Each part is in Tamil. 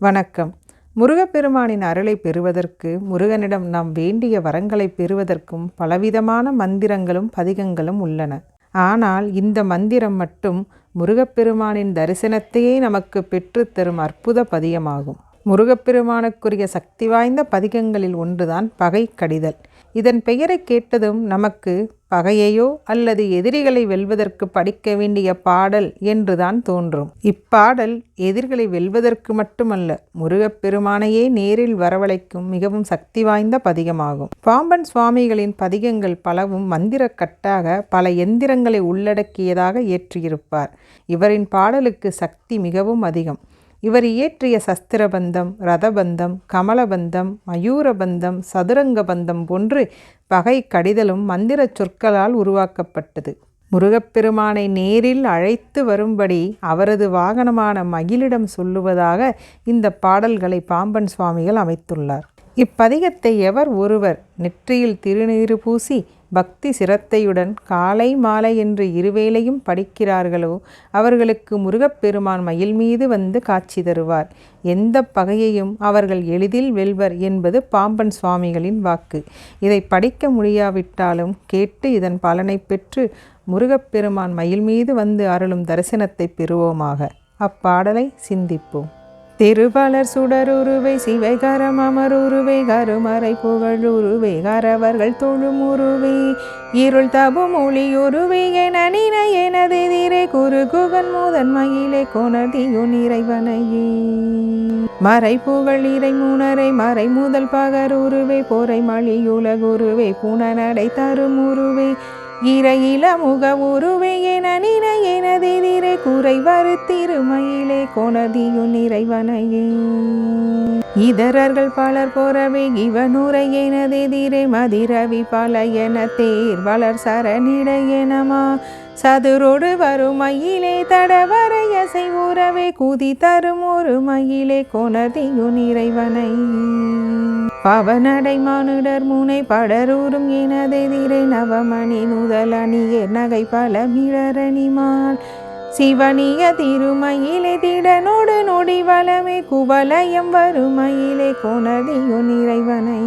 வணக்கம். முருகப்பெருமானின் அருளை பெறுவதற்கு முருகனிடம் நாம் வேண்டிய வரங்களை பெறுவதற்கும் பலவிதமான மந்திரங்களும் பதிகங்களும் உள்ளன. ஆனால் இந்த மந்திரம் மட்டும் முருகப்பெருமானின் தரிசனத்தையே நமக்கு பெற்றுத்தரும் அற்புத பதியமாகும் முருகப்பெருமானுக்குரிய சக்தி வாய்ந்த பதிகங்களில் ஒன்றுதான் பகை கடிதல். இதன் பெயரை கேட்டதும் நமக்கு பகையையோ அல்லது எதிரிகளை வெல்வதற்கு படிக்க வேண்டிய பாடல் என்றுதான் தோன்றும். இப்பாடல் எதிரிகளை வெல்வதற்கு மட்டுமல்ல முருகப்பெருமானையே நேரில் வரவழைக்கும் மிகவும் சக்தி வாய்ந்த பதிகமாகும். பாம்பன் சுவாமிகளின் பதிகங்கள் பலவும் மந்திரக்கட்டாக பல எந்திரங்களை உள்ளடக்கியதாக இயற்றியிருப்பார் இவரின் பாடலுக்கு சக்தி மிகவும் அதிகம். இவர் இயற்றிய சஸ்திரபந்தம் ரதபந்தம் கமலபந்தம் மயூரபந்தம் சதுரங்கபந்தம் போன்று பகை கடிதலும் மந்திர சொற்களால் உருவாக்கப்பட்டது. முருகப்பெருமானை நேரில் அழைத்து வரும்படி அவரது வாகனமான மகிழிடம் சொல்லுவதாக இந்த பாடல்களை பாம்பன் சுவாமிகள் அமைத்துள்ளார். இப்பதிகத்தை எவர் ஒருவர் நெற்றியில் திருநீறு பூசி பக்தி சிரத்தையுடன் காலை மாலை என்று இருவேளையும் படிக்கிறார்களோ அவர்களுக்கு முருகப்பெருமான் மயில் மீது வந்து காட்சி தருவார். எந்த பகையையும் அவர்கள் எளிதில் வெல்வர் என்பது பாம்பன் சுவாமிகளின் வாக்கு. இதை படிக்க முடியாவிட்டாலும் கேட்டு இதன் பலனை பெற்று முருகப்பெருமான் மயில் மீது வந்து அருளும் தரிசனத்தை பெறுவோமாக. அப்பாடலை சிந்திப்போம். திருபலர் சுடருருவை சிவைகரம் அமருருவை கருமறை புகழுருவை கரவர்கள் தொழும் உருவே இருள் தபும் ஒளியுருவே என நின எனதெதிரே குரு குகன் மூதன் மயிலே கொணர்தியுன் இறைவனையே. மறை புகழ் இறை முனரை மறை முதல் பகருருவை பொறை மழியுலகுருவே புனநடை தரும் உருவே இறையில முக உருவே என நின எனதெதிரே குறை இறைவனையே. இதரர்கள் பலர் பொறவே இவனுரை எனதெதிரே மதிரவி பல என தேர் வளர் சரணிடையனமா. சதுரோடு வரும் மயிலே தடவரையசை உறவே கூதி தரும் ஒரு மயிலே கொணதியுன் நிறைவனை பவனடை மானுடர் முனை படரூரும் எனதெதிரே நவமணி முதல் நகை பல மிளரணிமால் சிவனிய திருமயிலே திடனோடு நொடி வளமே குவலயம் வருமயிலே கொணதியோ நிறைவனை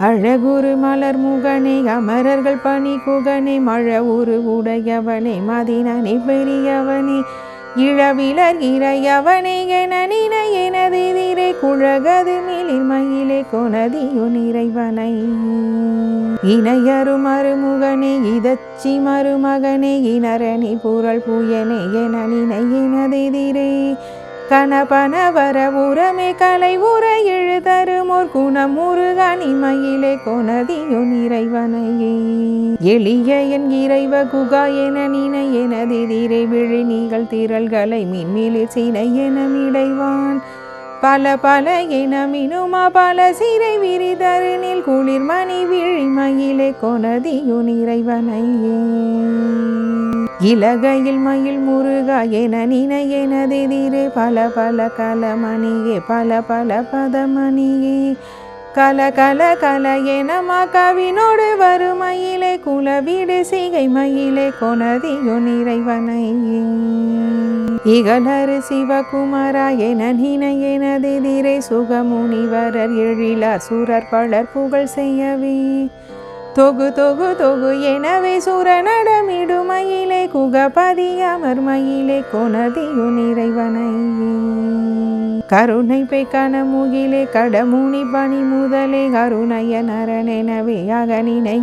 அழகுரு மலர் முகனே அமரர்கள் பணி குகனே மழ உரு உடையவனே மதினனே பெரியவனே இழவிலர் இறையவனே என நின எனதெதிரே குழகது மிளிர் மயிலே கொனதியோ நிறைவனை. இணையரு மருமுகனே இதச்சி மருமகனே இனரணி புரள் புயனே என நினை எனதெதிரே கணபன வர உரமே கலை உர எழுதருமோர் குணமுருகனி மயிலே கொனதியோ நிறைவனையே. எளிய என் இறைவ குகா என நினை எனதிதிரை விழி நீங்கள் திரள்களை மின்மிலி சினை என மிடைவான் பல பல எனமினுமா பல சிறை விரிதருனில் குளிர் மணி விழி மயிலே கொனதியு நிறைவனையே இலகையில் மயில் முருகா என நினை எனதெதிரே பல பல கலமணியே பல பல பதமணியே. கல கல கல எனமா கவினோடு வருமயிலே குலவிடு சிகை மயிலே கொனதியோ நிறைவனையே இகலரு சிவகுமாரா என நினை எனதெதிரே சுகமுனிவரர் எழிலார் சுரர் பலர் புகழ் செய்யவே. தொகு தொகு தொகு எனவே சுரநடமிடுமயிலே குகபதி அமர்மயிலே கொனதியு நிறைவனையே. கருணை பெய்கான முகிலே கடமுனி பணி முதலே கருணைய நரனெனவே அகனினை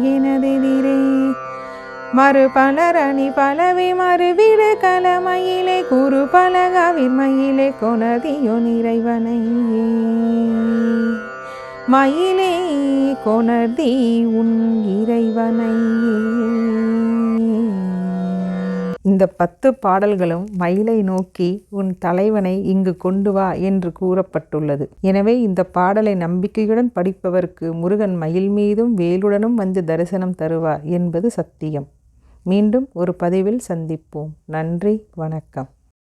மறு பலரணி பலவே மறுவிடு கலமயிலே குரு பலகவிர்மயிலே கொனதியு நிறைவனையே. மயிலே கொணர்தி உன் இறைவனை. இந்த பத்து பாடல்களும் மயிலை நோக்கி உன் தலைவனை இங்கு கொண்டு வா என்று கூறப்பட்டுள்ளது. எனவே இந்த பாடலை நம்பிக்கையுடன் படிப்பவருக்கு முருகன் மயில் மீதும் வேலுடனும் வந்து தரிசனம் தருவார் என்பது சத்தியம். மீண்டும் ஒரு பதிவில் சந்திப்போம். நன்றி வணக்கம்.